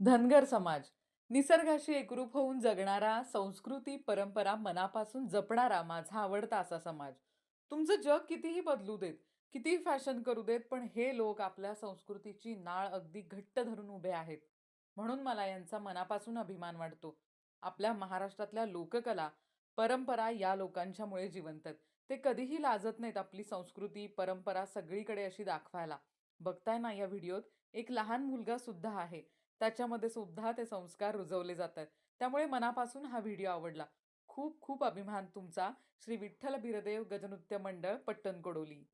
धनगर समाज. निसर्गाशी एकरूप होऊन जगणारा संस्कृती परंपरा मनापासून जपणारा माझा आवडता असा समाज. तुमचं जग कितीही बदलू देत कितीही फॅशन करू देत पण हे लोक आपल्या संस्कृतीची नाळ अगदी घट्ट धरून उभे आहेत. म्हणून मला यांचा मनापासून अभिमान वाटतो. आपल्या महाराष्ट्रातल्या लोककला परंपरा या लोकांच्यामुळे जिवंत आहेत ते कधीही लाजत नाहीत आपली संस्कृती परंपरा सगळीकडे अशी दाखवायला. बघताय ना या व्हिडिओत एक लहान मुलगा सुद्धा आहे. त्याच्यामध्ये सुद्धा ते संस्कार रुजवले जातात. त्यामुळे मनापासून हा व्हिडिओ आवडला. खूप खूप अभिमान तुमचा. श्री विठ्ठल बिरदेव गजनृत्य मंडळ पट्टण कोडोली